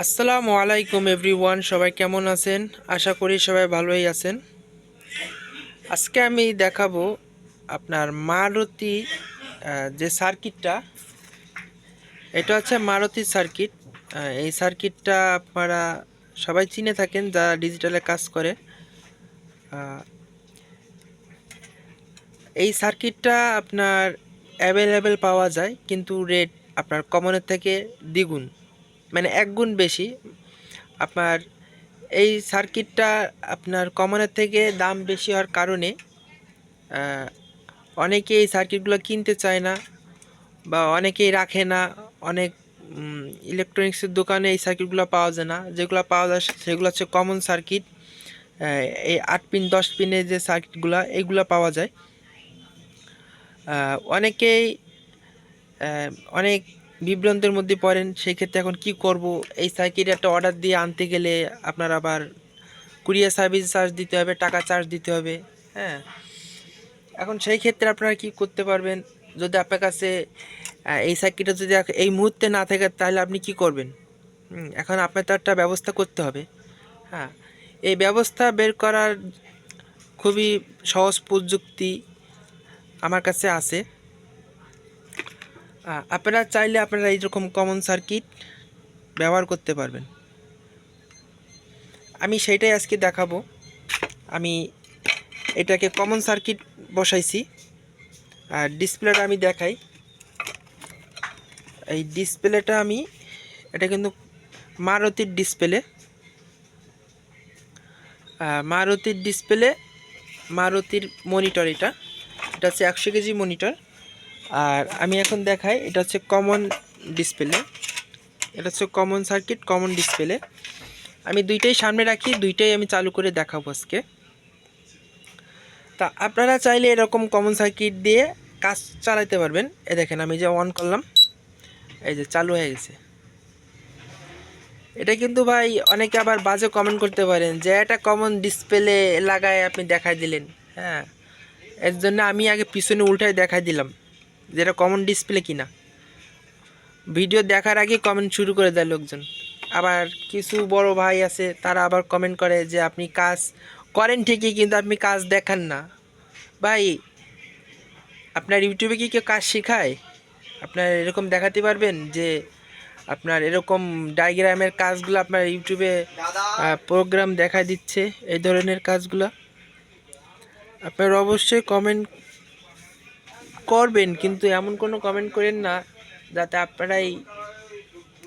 আসসালামু আলাইকুম এভরিওয়ান, সবাই কেমন আছেন? আশা করি সবাই ভালোই আছেন। আজকে আমি দেখাবো আপনার মারুতি যে সার্কিটটা, এটা হচ্ছে মারুতি সার্কিট। এই সার্কিটটা আপনারা সবাই চিনে থাকেন যারা ডিজিটালে কাজ করে। এই সার্কিটটা আপনার অ্যাভেলেবেল পাওয়া যায়, কিন্তু রেট আপনার কমনের থেকে দ্বিগুণ। মানে এক গুণ বেশি। আপনার এই সার্কিটটা আপনার কমনের থেকে দাম বেশি হওয়ার কারণে অনেকে এই সার্কিটগুলো কিনতে চায় না বা অনেকেই রাখে না। অনেক ইলেকট্রনিক্সের দোকানে এই সার্কিটগুলো পাওয়া যায় না। যেগুলো পাওয়া যায় সেগুলো হচ্ছে কমন সার্কিট এই আট পিন, দশ পিনের যে সার্কিটগুলো এইগুলো পাওয়া যায়। অনেকেই অনেক বিভ্রান্তের মধ্যে পড়েন সেই ক্ষেত্রে এখন কি করব? এই সাইকেল একটা অর্ডার দিয়ে আনতে গেলে আপনার আবার কুরিয়ার সার্ভিস চার্জ দিতে হবে, টাকা চার্জ দিতে হবে হ্যাঁ? এখন সেই ক্ষেত্রে আপনারা কি করতে পারবেন? যদি আপনার কাছে এই সাইকেলটা যদি এই মুহূর্তে না থাকে, তাহলে আপনি কি করবেন? এখন আপনার তো একটা ব্যবস্থা করতে হবে হ্যাঁ? এই ব্যবস্থা বের করার খুবই সহজ প্রযুক্তি আমার কাছে আছে। আপনারা চাইলে আপনারা এইরকম কমন সার্কিট ব্যবহার করতে পারবেন। আমি সেইটাই আজকে দেখাবো। আমি এটাকে কমন সার্কিট বসাইছি। আর ডিসপ্লেটা আমি দেখাই। এই ডিসপ্লেটা আমি, এটা কিন্তু মারুতির ডিসপ্লে মারুতির ডিসপ্লে মারুতির মনিটর এটা। এটা হচ্ছে একশো কেজি মনিটর আর আমি এখন দেখাই, এটা হচ্ছে কমন ডিসপ্লে এটা হচ্ছে কমন সার্কিট কমন ডিসপ্লে আমি দুইটাই সামনে রাখি, দুইটাই আমি চালু করে দেখাবো আজকে। তা আপনারা চাইলে এরকম কমন সার্কিট দিয়ে কাজ চালাতে পারবেন। এ দেখেন, আমি যে অন করলাম, এই যে চালু হয়ে গেছে। এটা কিন্তু ভাই, অনেকে আবার বাজে কমেন্ট করতে পারেন যে, এটা কমন ডিসপ্লে লাগায় আপনি দেখাই দিলেন। হ্যাঁ এর জন্য আমি আগে পিছনে উল্টায় দেখাই দিলাম। যেটা কমন ডিসপ্লে কিনা। ভিডিও দেখার আগে কমেন্ট শুরু করে দেয় লোকজন। আবার কিছু বড় ভাই আছে, তারা আবার কমেন্ট করে যে, আপনি কাজ করেন ঠিকই, কিন্তু আপনি কাজ দেখান না। ভাই, আপনার ইউটিউবে কি কেউ কাজ শেখায়? আপনার এরকম দেখাতে পারবেন যে, আপনার এরকম ডায়াগ্রামের কাজগুলো আপনার ইউটিউবে প্রোগ্রাম দেখা দিচ্ছে, এই ধরনের কাজগুলো? আপনার অবশ্যই কমেন্ট করবেন, কিন্তু এমন কোনো কমেন্ট করেন না যাতে আপনারাই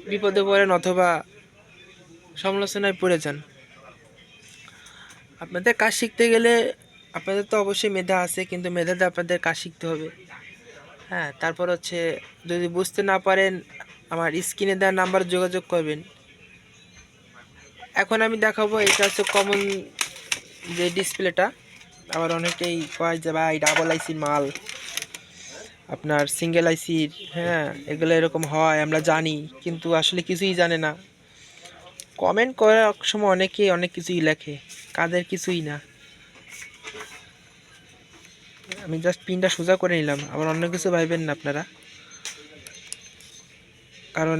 বিপদে পড়েন অথবা সমালোচনায় পড়ে যান। আপনাদের কাজ শিখতে গেলে আপনাদের তো অবশ্যই মেধা আছে, কিন্তু মেধাতে আপনাদের কাজ শিখতে হবে। হ্যাঁ তারপর হচ্ছে যদি বুঝতে না পারেন, আমার স্ক্রিনে দেওয়ার নাম্বার যোগাযোগ করবেন। এখন আমি দেখাবো, এটা হচ্ছে কমন যে ডিসপ্লেটা আবার অনেকেই কয় যে, ভাই ডাবল আইসির মাল। আপনার সিঙ্গেল আইসির হ্যাঁ এগুলো এরকম হয়, আমরা জানি, কিন্তু আসলে কিছুই জানে না। কমেন্ট করার সময় অনেকেই অনেক কিছুই লেখে, কাদের কিছুই না। আমি জাস্ট পিনটা সোজা করে নিলাম, আবার অন্য কিছু ভাইবেন না আপনারা। কারণ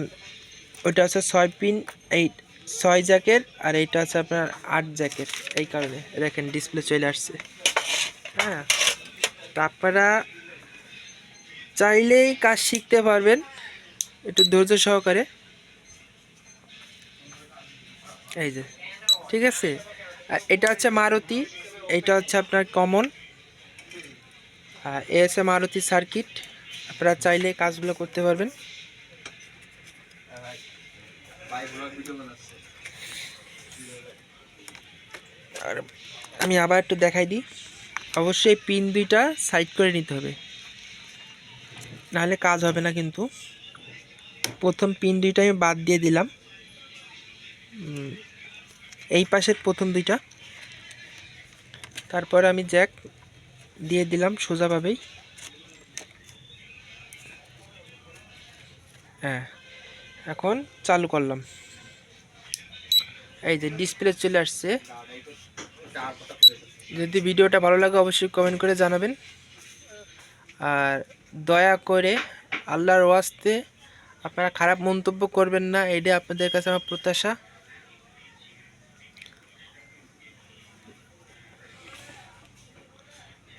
ওইটা হচ্ছে ছয় পিন এইট ছয় জ্যাকের আর এইটা হচ্ছে আপনার আট জ্যাকের এই কারণে, দেখেন ডিসপ্লে চলে আসছে। হ্যাঁ তা আপনারা চাইলেই কাজ শিখতে পারবেন। একটু ধৈর্য সহকারে। এই যে, ঠিক আছে? আর এটা হচ্ছে মারুতি এইটা হচ্ছে আপনার কমন। আর এ হচ্ছে মারুতি সার্কিট, আপনারা চাইলে কাজগুলো করতে পারবেন। আর আমি আবার একটু দেখাই দিই। অবশ্যই পিন দুইটা সাইড করে নিতে হবে। নাহলে কাজ হবে না কিন্তু। প্রথম পিন দুইটা আমি বাদ দিয়ে দিলাম। এই পাশের প্রথম দুইটা। তারপর আমি জ্যাক দিয়ে দিলাম সোজাভাবেই। হ্যাঁ এখন চালু করলাম। এই যে ডিসপ্লে চলে আসছে। যদি ভিডিওটা ভালো লাগে অবশ্যই কমেন্ট করে জানাবেন। আর দয়া করে আল্লাহর ওয়াস্তে আপনারা খারাপ মন্তব্য করবেন না, এটাই আপনাদের কাছে আমার প্রত্যাশা।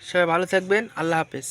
সবাই ভালো থাকবেন, আল্লাহ হাফেজ।